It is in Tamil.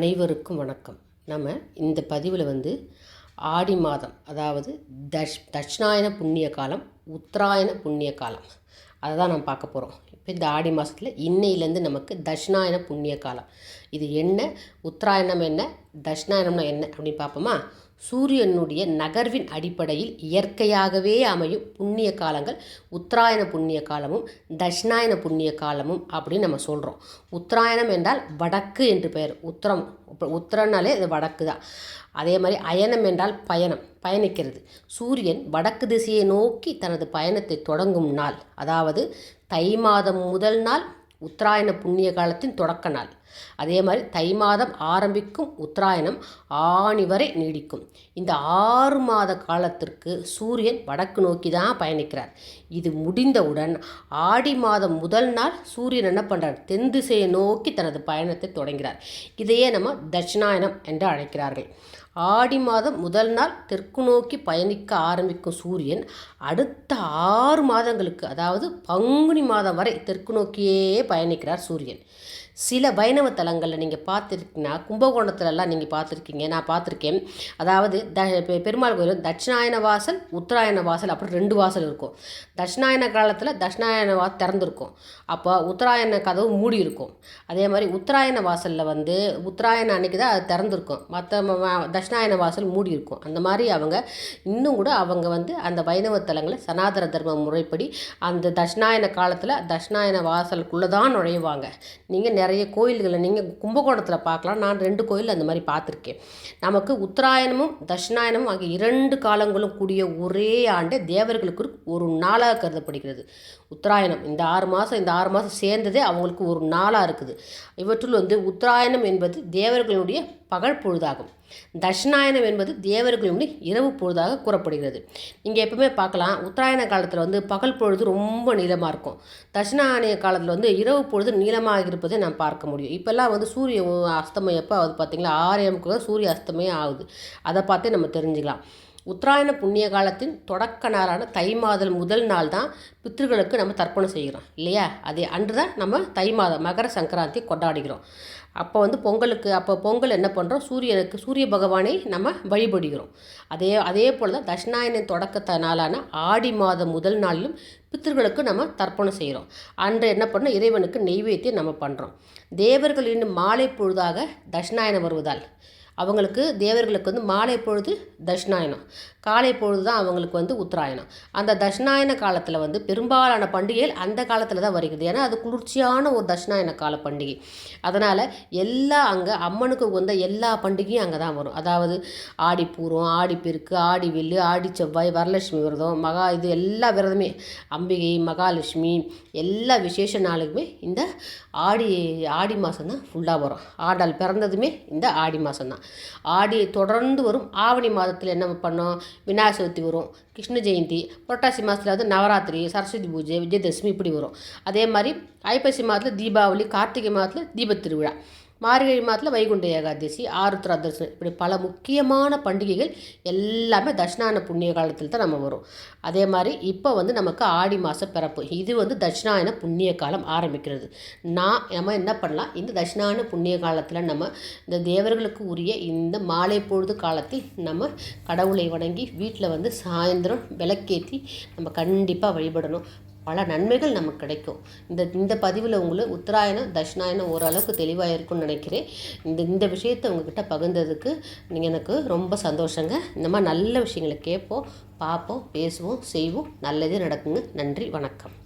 அனைவருக்கும் வணக்கம். நம்ம இந்த பதிவில் வந்து ஆடி மாதம் அதாவது தஷ் தட்சிணாயன புண்ணிய காலம் உத்தராயண புண்ணிய காலம். அதை தான் நம்ம பார்க்க போகிறோம் இப்போ இந்த ஆடி மாதத்தில் இன்னையிலேருந்து நமக்கு தட்சிணாயன புண்ணிய காலம். இது என்ன? உத்தராயணம் என்ன? தட்சிணாயனம்னா என்ன அப்படின்னு பார்ப்போமா? சூரியனுடைய நகர்வின் அடிப்படையில் இயற்கையாகவே அமையும் புண்ணிய காலங்கள் உத்தராயண புண்ணிய காலமும் தட்சிணாயன புண்ணிய காலமும் அப்படின்னு நம்ம சொல்கிறோம் உத்தராயணம் என்றால் வடக்கு என்று பெயர். உத்தரம் உத்தரனாலே இது வடக்கு தான். அதே மாதிரி அயனம் என்றால் பயணம் பயணிக்கிறது. சூரியன் வடக்கு திசையை நோக்கி தனது பயணத்தை தொடங்கும் நாள். அதாவது தை மாதம் முதல் நாள் உத்தராயண புண்ணிய காலத்தின் தொடக்க நாள். அதே மாதிரி தை மாதம் ஆரம்பிக்கும் உத்தராயணம் ஆணி வரை நீடிக்கும். இந்த ஆறு மாத காலத்திற்கு சூரியன் வடக்கு நோக்கி தான் பயணிக்கிறார். இது முடிந்தவுடன் ஆடி மாதம் முதல் நாள் சூரியன் என்ன பண்ணுறார் தென் திசையை நோக்கி தனது பயணத்தை தொடங்கிறார். இதையே நம்ம தட்சிணாயனம் என்று அழைக்கிறார்கள். ஆடி மாதம் முதல் நாள் தெற்கு நோக்கி பயணிக்க ஆரம்பிக்கும் சூரியன் அடுத்த ஆறு மாதங்களுக்கு அதாவது பங்குனி மாதம் வரை தெற்கு நோக்கியே பயணிக்கிறார் சூரியன். சில வைணவ தலங்களில் நீங்கள் பார்த்துருக்கீங்கன்னா கும்பகோணத்துலலாம் நீங்கள் பார்த்துருக்கீங்க நான் பார்த்துருக்கேன். அதாவது த பெருமாள் கோயில் தட்சிணாயன வாசல் உத்தராயண வாசல் அப்புறம் ரெண்டு வாசல் இருக்கும். தட்சிணாயன காலத்தில் தட்சிணாயன வா திறந்துருக்கும். அப்போ உத்தராயண கதவு மூடி இருக்கும். அதே மாதிரி உத்தராயண வாசலில் வந்து உத்தராயண அன்னைக்கு தான் அது திறந்துருக்கும். மற்ற தட்சிணாயன வாசல் மூடி இருக்கும். அந்த மாதிரி அவங்க இன்னும் கூட அவங்க வந்து அந்த வைணவ தலங்களை சனாதன தர்ம முறைப்படி அந்த தட்சிணாயன காலத்தில் தட்சிணாயன வாசலுக்குள்ளே தான் நுழைவாங்க. நீங்கள் நிறைய நிறைய கோயில்களை நீங்கள் கும்பகோணத்தில் பார்க்கலாம். நான் ரெண்டு கோயில் அந்த மாதிரி பார்த்துருக்கேன். நமக்கு உத்தராயணமும் தட்சிணாயனமும் ஆகிய இரண்டு காலங்களும் கூடிய ஒரே ஆண்டு தேவர்களுக்கு ஒரு நாளாக கருதப்படுகிறது. உத்தராயணம் இந்த ஆறு மாதம் இந்த ஆறு மாதம் சேர்ந்ததே அவங்களுக்கு ஒரு நாளாக இருக்குது. இவற்றுள் வந்து உத்தராயணம் என்பது தேவர்களுடைய பகல் பொழுதாகும். தட்சிணாயனம் என்பது தேவர்களுடைய இரவு பொழுதாக கூறப்படுகிறது. நீங்கள் எப்பவுமே பார்க்கலாம் உத்தராயண காலத்தில் வந்து பகல் பொழுது ரொம்ப நீளமாக இருக்கும். தட்சிணாயன காலத்தில் வந்து இரவு பொழுது நீளமாக இருப்பதை நாம் பார்க்க முடியும். இப்போல்லாம் வந்து சூரிய அஸ்தமயம் எப்போ ஆகுது பார்த்தீங்களா ஆறு எம்க்கு சூரிய அஸ்தமயம் ஆகுது. அதை பார்த்தே நம்ம தெரிஞ்சுக்கலாம். உத்தராயண புண்ணிய காலத்தின் தொடக்க நாளான தை மாதம் முதல் நாள் தான் பித்திருக்களுக்கு நம்ம தர்ப்பணம் செய்கிறோம் இல்லையா? அதே அன்று தான் நம்ம தை மாதம் மகர சங்கராந்தி கொண்டாடுகிறோம். அப்போ வந்து பொங்கலுக்கு அப்போ பொங்கல் என்ன பண்ணுறோம் சூரியனுக்கு சூரிய பகவானை நம்ம வழிபடுகிறோம். அதே அதே போல் தான் தட்சிணாயனின் தொடக்கத்த நாளான ஆடி மாதம் முதல் நாளிலும் பித்தர்களுக்கு நம்ம தர்ப்பணம் செய்கிறோம். அன்று என்ன பண்ணோம்? இறைவனுக்கு நெய்வேத்தியம் நம்ம பண்ணுறோம் தேவர்கள் மாலை பொழுதாக தட்சிணாயனம் வருவதால் அவங்களுக்கு தேவர்களுக்கு வந்து மாலை பொழுது தட்சிணாயனம் காலை பொழுது தான் அவங்களுக்கு வந்து உத்தராயணம். அந்த தட்சிணாயன காலத்தில் வந்து பெரும்பாலான பண்டிகைகள் அந்த காலத்தில் தான் வருகிறது. ஏன்னா அது குளிர்ச்சியான ஒரு தட்சிணாயன கால பண்டிகை. அதனால் எல்லா அங்கே அம்மனுக்கு வந்த எல்லா பண்டிகையும் அங்கே தான் வரும். அதாவது ஆடிப்பூரம் ஆடிப்பெருக்கு ஆடி வெள்ளு ஆடி செவ்வாய் வரலட்சுமி விரதம் மகா இது எல்லா விரதமே அம்பிகை மகாலட்சுமி எல்லா விசேஷ நாளுக்குமே இந்த ஆடி ஆடி மாதம் தான் ஃபுல்லாக வரும். ஆடால் பிறந்ததுமே இந்த ஆடி மாதம் தான் ஆடி தொடர்ந்து வரும். ஆவணி மாதத்தில் என்ன பண்ணோம்? விநாயகர் சதுர்த்தி வரும். கிருஷ்ண ஜெயந்தி புரட்டாசி மாதத்தில் வந்து நவராத்திரி சரஸ்வதி பூஜை விஜயதசமி இப்படி வரும். அதே மாதிரி ஐப்பசி மாதத்தில் தீபாவளி கார்த்திகை மாதத்தில் தீபத் திருவிழா. மார்கழி மாதத்தில் வைகுண்ட ஏகாதசி ஆருத்ரா தரிசனம். இப்படி பல முக்கியமான பண்டிகைகள் எல்லாமே தட்சிணாயன புண்ணிய காலத்தில் தான் நம்ம வரும். அதே மாதிரி இப்போ வந்து நமக்கு ஆடி மாதம் பிறப்பு. இது வந்து தட்சிணாயன புண்ணிய காலம் ஆரம்பிக்கிறது. நான் நம்ம என்ன பண்ணலாம்? இந்த தட்சிணாயன புண்ணிய காலத்தில் நம்ம இந்த தேவர்களுக்கு உரிய இந்த மாலை பொழுது காலத்தில் நம்ம கடவுளை வணங்கி வீட்டில் வந்து சாயந்தரம் விளக்கேற்றி நம்ம கண்டிப்பாக வழிபடணும். பல நன்மைகள் நமக்கு கிடைக்கும். இந்த இந்த பதிவில் உங்களுக்கு உத்தராயணம் தட்சிணாயணம் ஓரளவுக்கு தெளிவாக இருக்கும்னு நினைக்கிறேன். இந்த இந்த விஷயத்தை உங்ககிட்ட பகிர்ந்ததுக்கு நீங்கள் எனக்கு ரொம்ப சந்தோஷங்க. இந்த மாதிரி நல்ல விஷயங்களை கேட்போம் பார்ப்போம் பேசுவோம் செய்வோம். நல்லதே நடக்குங்க. நன்றி வணக்கம்.